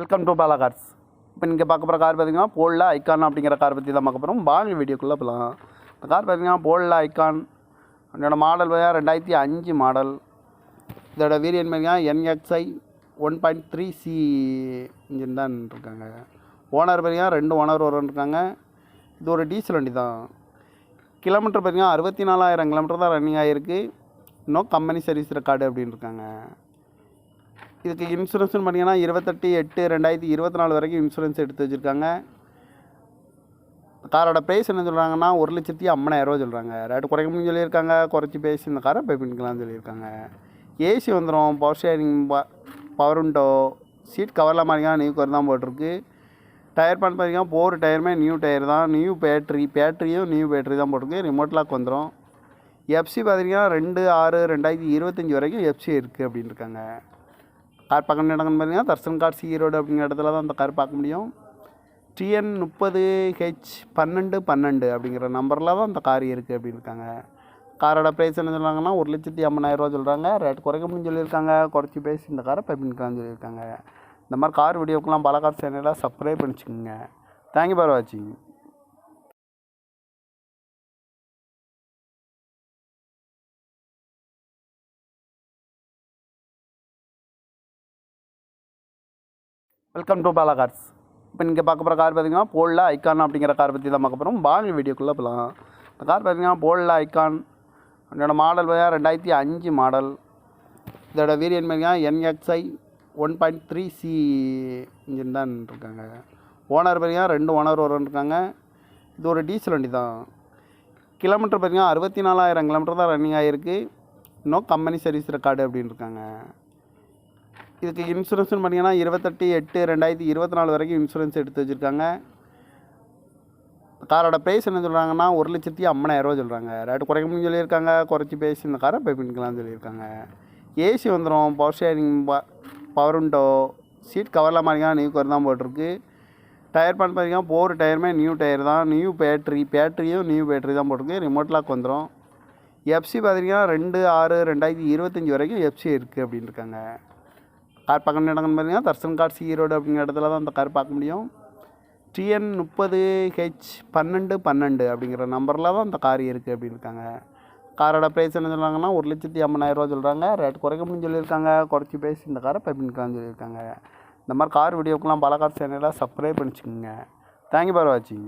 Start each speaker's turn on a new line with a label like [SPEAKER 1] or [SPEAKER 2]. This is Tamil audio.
[SPEAKER 1] வெல்கம் டு பாலா கார்ஸ் இப்போ நீங்கள் பார்க்க போகிற கார் பார்த்தீங்கன்னா போல்ல ஐக்கான் அப்படிங்கிற கார் பற்றி தான் பார்க்க போகிறோம் வாங்க வீடியோக்குள்ளே போகலாம் இந்த கார் பார்த்தீங்கன்னா போல்ல ஐக்கான் என்னோட மாடல் பார்த்தீங்கன்னா ரெண்டாயிரத்தி அஞ்சு மாடல் இதோட வீரியன் பார்த்தீங்கன்னா NXI one point three C engine தான் இருக்காங்க. ஓனர் பார்த்தீங்கன்னா ரெண்டு ஓனர் வரும் இருக்காங்க. இது ஒரு டீசல் வண்டி தான். கிலோமீட்டர் பார்த்தீங்கன்னா அறுபத்தி நாலாயிரம் கிலோமீட்டர் தான் ரன்னிங் ஆகிருக்கு இன்னும் கம்பெனி சர்வீஸ் ரெக்கார்டு அப்படின்னு இருக்காங்க. இதுக்கு இன்சூரன்ஸ்னு பார்த்தீங்கன்னா இருபத்தெட்டு எட்டு ரெண்டாயிரத்தி இருபத்தி நாலு வரைக்கும் இன்சூரன்ஸ் எடுத்து வச்சுருக்காங்க. காரோட ப்ரைஸ் என்ன சொல்கிறாங்கன்னா ஒரு லட்சத்தி ஐம்பதாயிரரூவா சொல்கிறாங்க ரேட்டு குறைக்கணும்னு சொல்லியிருக்காங்க. குறைச்சி பேசி இந்த காரை பை பண்ணிக்கலாம்னு சொல்லியிருக்காங்க. ஏசி வந்துடும் power sharing power window seat கவரில் மாதிரிலாம் நியூ கவர் தான் போட்டிருக்கு. டயர் பண்ண பார்த்தீங்கன்னா போர் டயருமே நியூ டயர் தான். நியூ பேட்ரி பேட்ரியும் நியூ பேட்ரி தான் போட்டிருக்கு. ரிமோட் லாக் வந்துடும் எஃப்சி பார்த்தீங்கன்னா ரெண்டு ஆறு ரெண்டாயிரத்தி இருபத்தஞ்சி வரைக்கும் எஃப்சி இருக்குது அப்படின்னு இருக்காங்க கார் பார்க்க இடங்கன்னு பார்த்தீங்கன்னா தர்சன் கார்ஸ் ஈரோடு அப்படிங்கிற இடத்துல தான் அந்த கார் பார்க்க முடியும். டிஎன் முப்பது ஹெச் பன்னெண்டு பன்னெண்டு அப்படிங்கிற நம்பரில் தான் அந்த கார் இருக்குது அப்படின்னு இருக்காங்க காரோட ப்ரைஸ் என்ன சொல்கிறாங்கன்னா ஒரு லட்சத்தி ஐம்பதாயிரரூவா சொல்கிறாங்க ரேட் குறைக்க முடியும்னு சொல்லியிருக்காங்க. குறைச்சி பேசி இந்த காரை பை சொல்லியிருக்காங்க. இந்த மாதிரி கார் வீடியோக்கெலாம் பல கார் சேனலாக சப்ஸ்கிரைப் பண்ணிச்சுக்கோங்க தேங்க்யூ ஃபார் வாட்சிங் வெல்கம் டு பாலா கார்ஸ் இப்போ நீங்கள் பார்க்க போகிற கார் பார்த்தீங்கன்னா போல்ல ஐக்கான் அப்படிங்கிற கார் பற்றி தான் பார்க்க போகிறோம் வாங்க வீடியோக்குள்ளே போகலாம் இந்த கார் பார்த்தீங்கன்னா போல்ல ஐக்கான் என்னோடய மாடல் பார்த்தீங்கன்னா ரெண்டாயிரத்தி அஞ்சு மாடல் இதோட வீரியன் பார்த்தீங்கன்னா NXI one point three C engine தான் இருக்காங்க. ஓனர் பார்த்தீங்கன்னா ரெண்டு ஓனர் வரும் இருக்காங்க. இது ஒரு டீசல் வண்டி தான். கிலோமீட்டர் பார்த்தீங்கன்னா அறுபத்தி நாலாயிரம் கிலோமீட்டர் தான் ரன்னிங் ஆகிருக்கு இன்னும் கம்பெனி சர்வீஸ் ரெக்கார்டு அப்படின்னு இருக்காங்க. இதுக்கு இன்சூரன்ஸ்னு பார்த்தீங்கன்னா இருபத்தெட்டு எட்டு ரெண்டாயிரத்தி இருபத்தி நாலு வரைக்கும் இன்சூரன்ஸ் எடுத்து வச்சுருக்காங்க. காரோட ப்ரைஸ் என்ன சொல்கிறாங்கன்னா ஒரு லட்சத்தி ஐம்பதாயிரரூவா சொல்கிறாங்க ரேட்டு குறைக்கணும்னு சொல்லியிருக்காங்க. குறைச்சி பேசி இந்த காரை பே பண்ணிக்கலாம்னு சொல்லியிருக்காங்க. ஏசி வந்துடும் power steering power window seat கவரில் மாதிரிலாம் நியூ கவர் தான் போட்டிருக்கு. டயர் பண்ண பார்த்தீங்கன்னா போர் டயருமே நியூ டயர் தான். நியூ பேட்ரி பேட்ரியும் நியூ பேட்ரி தான் போட்டிருக்கு. ரிமோட் லாக் வந்துடும் எஃப்சி பார்த்தீங்கன்னா ரெண்டு ஆறு ரெண்டாயிரத்தி இருபத்தஞ்சி வரைக்கும் எஃப்சி இருக்குது அப்படின்னு இருக்காங்க. கார் பார்க்க இடங்கன்னு பார்த்தீங்கன்னா தர்சன் கார்ஸ் ஈரோடு அப்படிங்கிற இடத்துல தான் அந்த கார் பார்க்க முடியும். டிஎன் முப்பது ஹெச் பன்னெண்டு பன்னெண்டு அப்படிங்கிற நம்பரில் தான் அந்த கார் இருக்குது அப்படின்னு இருக்காங்க. காரோட ப்ரைஸ் என்ன சொல்கிறாங்கன்னா ஒரு லட்சத்தி ஐம்பதாயிரரூவா சொல்கிறாங்க ரேட் குறைக்க முடியும் சொல்லியிருக்காங்க. குறைச்சி பேசி இந்த காரை பை பண்ணிக்கலாம்னு சொல்லியிருக்காங்க. இந்த மாதிரி கார் வீடியோக்கெலாம் பல கார் சேனலாக சப்ஸ்கிரைப் பண்ணிச்சுக்கோங்க. தேங்க்யூ ஃபார் வாட்சிங்